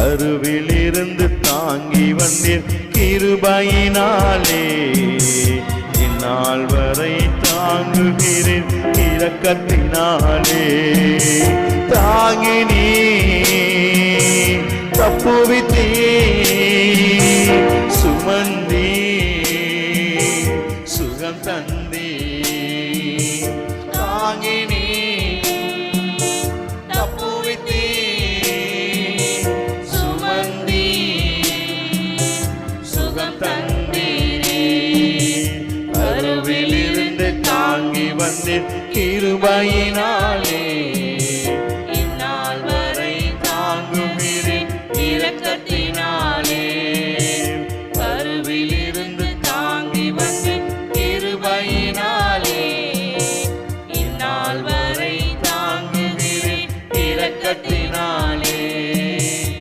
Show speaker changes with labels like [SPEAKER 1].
[SPEAKER 1] கருவிலிருந்து தாங்கி வந்தீர் கிருபையினாலே. இந்நாள் வரை தாங்குகிறேன் இரக்கத்தினாலே. தாங்கி நீ தப்புவித்தீ சுமந்தீ சுகம் தந்தீ தாங்கி கிருபையினாலே. இந்நாள் வரை தாங்குகிறேன். இரக்கத்தினாலே